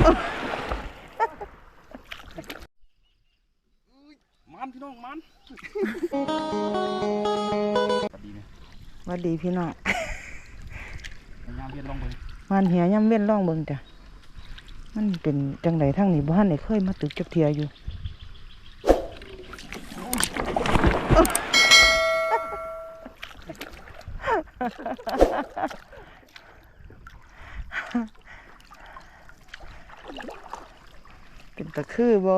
มันพี่น้องมันดีไหมหวัดดีพี่น้องพยายามเพียนลองไปมันเหียย่ำเว้นร่องเบิ่งจ้ะมันเป็นจังไดทั้งนี้บ่ทันได้เคยมาตึกจักเทียอยู่ เป็นตะ คือบ่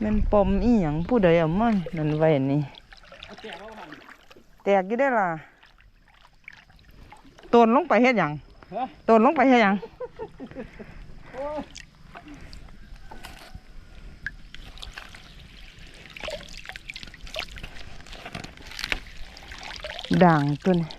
แมันปมอีหยังผู้ใดเอามานั่นไว้นี่แก่แล้วมันแตกอยู่ได้อล่ะตนลงไปเฮ็ดหยังฮะตนลงไปเฮ็ดหยังด่างตัวนี้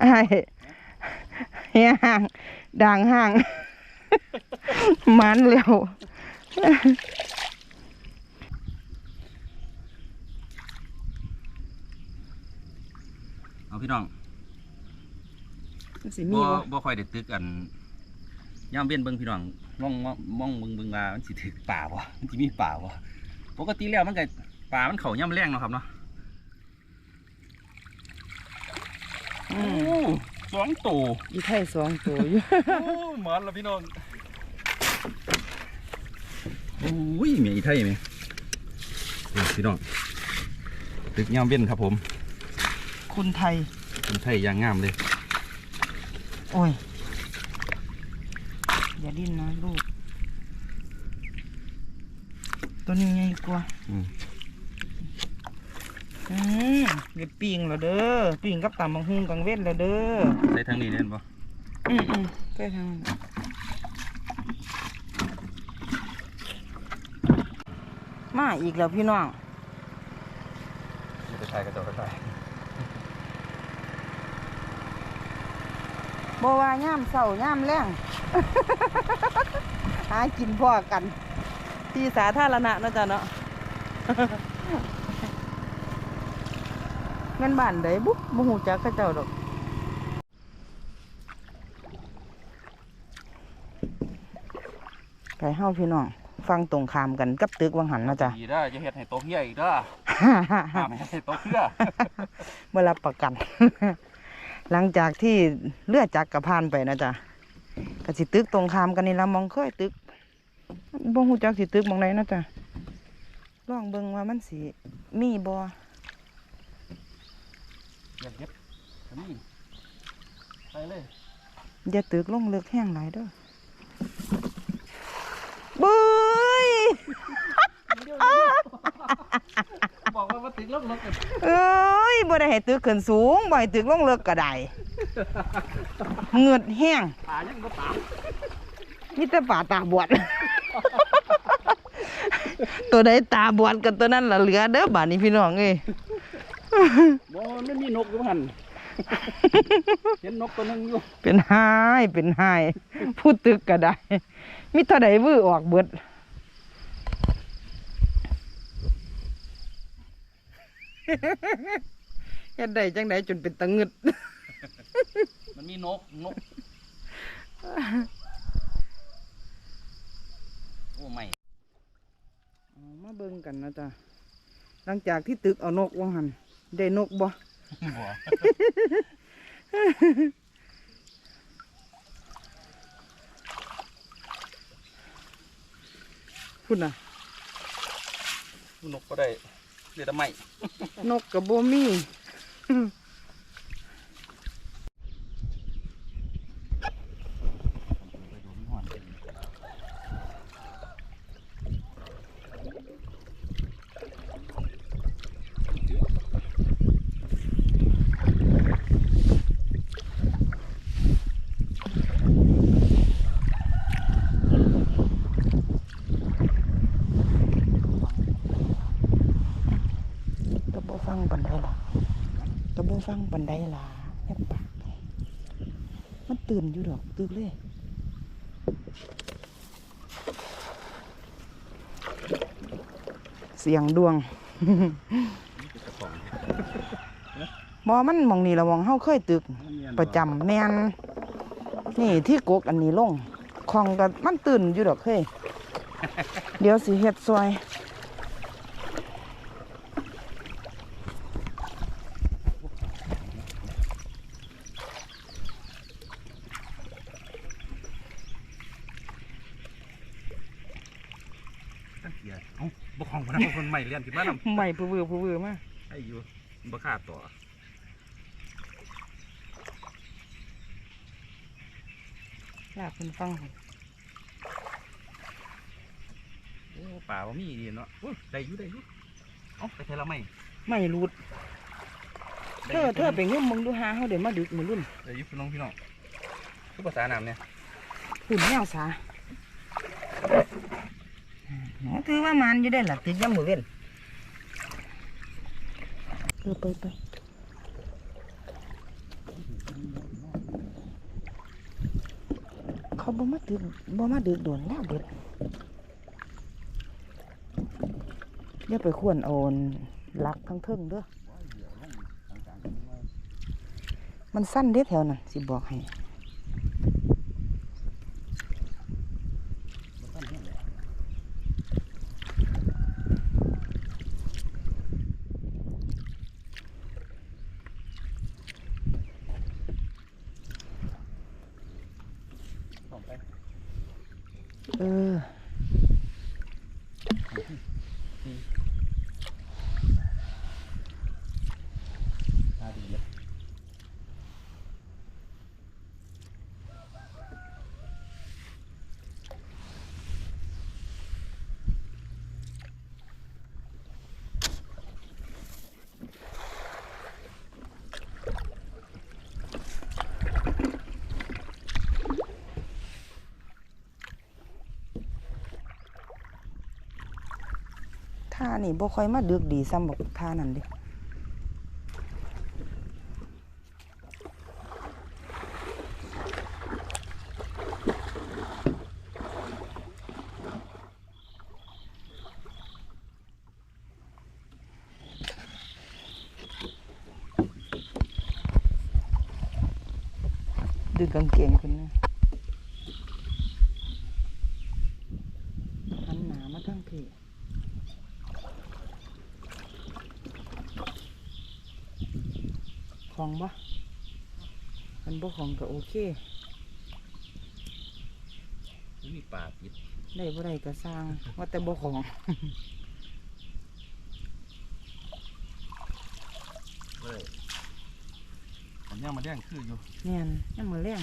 ไอ้เฮียห่างด่างห่าง มันเร็วเอาพี่น้องสิมีบ่บ่บ่ค่อยได้ตึกกันย่ามเวียนเบิ่งพี่น้องมองมองมองเบิ่งเบิ่งว่ามันสิถึกป่าบ่มันสิมีป่าบ่ปกติแล้วมันก็ป่ามันเข้าย่ำแรงเนาะครับเนาะ อื โอ้ ม สองตัวอีไทยสองตัวอยู่โอ้มันละพี่น้องโอ้ยเมียอีไทยไหมนี่พี่น้องตึกย่ามเวียนครับผม คุณไทยคนไทยอย่างงามเลย โอ้ย อย่าดิ้นนะลูก ตัวนี้ใหญ่กว่า อืมอืมเดี๋ยวปิงแล้วเด้อปิงกับตำบังหุงกังเว้นแล้วเด้อใส่ทางนี้เล่นปะอืมอืมใกล้ทางนั้นมาอีกแล้วพี่น้องไปถ่ายกระจกกระจายบ่ว่าย่ามเศร้าย่ามแรงหากินพ่อกัน ที่สาธารณะเนาะจ๊ะเนาะแม่นบ้านใดบุบ่ฮู้จักเขาเจ้าดอกไปเฮาพี่น้อง ฟังตรงข้ามกันกับตึกวังหันเนาะจ๊ะดีได้อจะเฮ็ดให้โตเฮียอีกเด้อห้ามให้โตเฮียเมื่อรับประกัน หลังจากที่เลือดจักรกระพานไปนะจ๊ะก็สิตึกตรงข้ามกันนี่ละมองเคยตึกบ่ฮู้จักสิตึกหมองใดนะจ๊ะลองเบิ่งว่ามันสิมีบ่ อยากเฮ็ดอันนี่ไปเลยอย่าตึกลงเลิกแห้งหลายเด้อบุ้ยบอกว่ามาถึงรถรถกันเอ้ยบ่ได้ให้ตึกขึ้นสูงบ่ให้ตึกลงเลิกก็ได้เหงือดแห้งตายังบ่ตามมีแต่ป่าตาบวดตัวใดตาบวดกับตัวนั้นละเหลือเด้อบาดนี้พี่น้องเอ้ย บ่มันมีนกอยู่หั่นเห็นนกตัวหนึงอยู่ เป็นหายเป็นหายพูดตึกก็ได้มีเท่าใดวื้อออกเบิดเฮ็ดได้จังไดจนเป็นตะงึด มันมีนกนก โอ้ไม่เอามาเบิ่งกันนะจ๊ะหลังจากที่ตึกเอานกว่าหัน ได้นกบ่บ่พุ่นน่ะนกก็ได้เดี๋ยวทำไมนกกับโบมี กระโบ ฟังบันไดล่ะกระโบฟังบันป่ะแม่ปากตื่นอยู่ดอกตึกเลยเสียงดวงบอมันมองนี่ละหมองเฮาเคยตึก ประจำแมนนี่ที่กกอันนี้ลงของก็มันตื่นอยู่ดอกเฮ้ยเดี๋ยวสิเฮ็ดซอย ตั้งเกียร์เอ้า บ่ของพนักคนใหม่เรียนขึ้นมานำใหม่ผู้วือผู้วือมาไอ้อยู่บ่ขาดต่อลากเป็นฟังโอ้ป่าบ่มีดีเนาะโอ้ยได้อยู่ได้อยู่เอ้าไปเทละไม่ไม่รูดเธอเธอไปงึมมึงดูหาเฮาเดี๋ยวมาดึกมือรุ่นได้อยู่พี่น้องพี่น้องคือภาษาน้ำเนี่ยหุ่นแนวสาแหม ถือว่ามันอยู่ได้หล่ะตึกยามมื้อเว้นเออไปไปเขาบ่มาดึกบ่มาดึกโดนแล้วเด็ดอย่าไปควรโอนลักทั้งเทิงเด้อมันสั้นเด้แถวนั้นสิบอกให้ ท่านี่บ่ค่อยมาดึกดีซ้ำบอกท่านั่นเดิดึกกางเกงคุณนะหันหนามาทั้งพี่ ของบ่มันบ่ ของก็โอเคมีป่าปิดได้บ่ได้ก็สร้างว่าแต่บ่ของเลยผมยังมาแดงคืออยู่แม่นยังมือแรง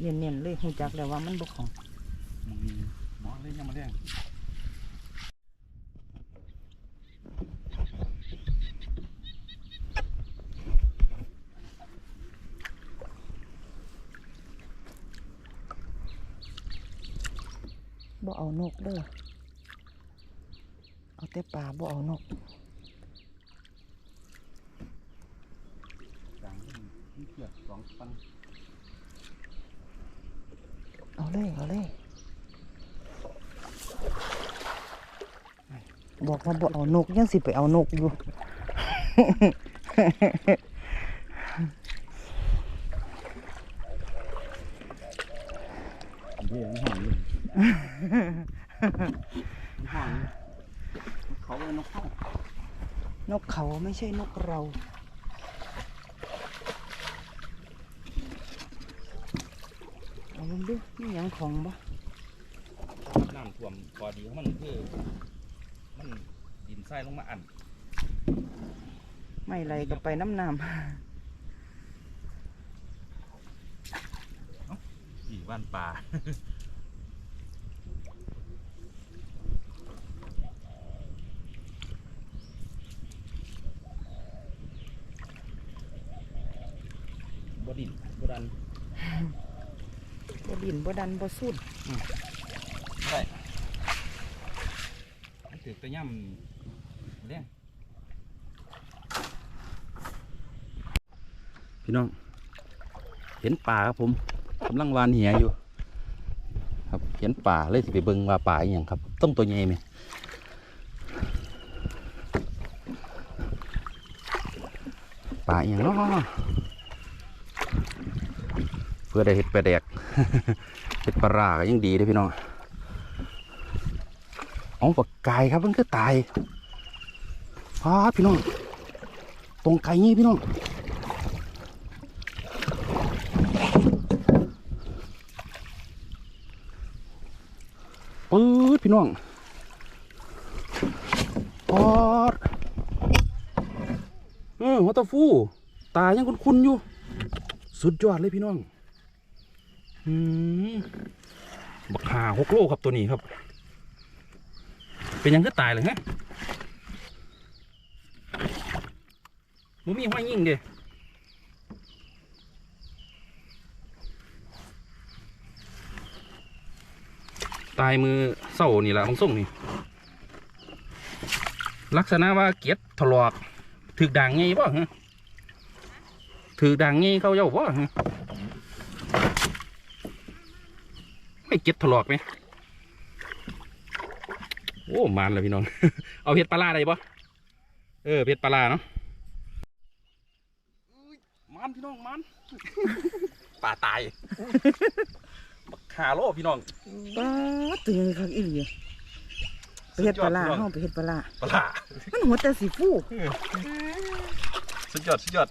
เนียนๆเลยฮู้จักแล้วว่ามันบ่ของมึงหมอเลยยังมาแดง บ่เอานกเด้อเอาแต่ปลาบ่เอานกกลางมีเกียร์สองฟันเอาเลยเอาเลยบอกว่าบ่เอานกยังสิไปเอานกอยู่ เดี๋ยวมันห่างอยู่มันห่างอยู่ เขาเลยนกเข้านกเขาไม่ใช่นกเราเอาลงดูนี่ยังของบ่น้ำท่วมพอดีของมันคือ มันดินทรายลงมาอัน ไม่ไรก็ไปน้ำน้อีบ้านป่า บดินบดันำ บ่ดินบ่ดันบ่สุดได้มันถือไปย่ำเลี้ยงพี่น้อง เห็นป่าครับผมกำลังวานเหียอยู่ ครับเห็นป่าเลยสิไปเบิ่งว่าป่าอหย่างครับ ต้องตัวใหญ่ไหมป่าอหย่างเนาะเพื่อได้เห็ดปลาแดกเห็ดปลาร้าก็ยังดีเด้อพี่น้องเอ๋อปลากายครับมันก็ตายพาพี่น้อง ตรงไกลนี่พี่น้องปื๊ดพี่น้องปอดเออหัวตาฟู ตายังคุ้นๆอยู่ สุดยอดเลยพี่น้อง บักหาหกโลครับตัวนี้ครับ เป็นยังก็ตายเลยฮะมันมีห้อยยิ่งเด้ตายมือเศร้านี่แหละของส่งนี่ ลักษณะว่าเกียดถลอกถือด่างไงบ่ะถือด่างไงเขาเย้าบ่ฮะไม่ เกียดถลอกไหมโอ้มันเลยพี่น้อง เอาเพชรปลาร้าได้บ่เออเพชรปลาร้าเนาะอุ๊ยมันพี่น้องมันป่าตายบักขาโลพี่น้องป้าดตัวยังคักอีหลีไปเฮ็ดปลาร้าเฮาไปเฮ็ดปลาร้าปลาร้ามันหัวแต่สีฟูสุดยอดสุดยอด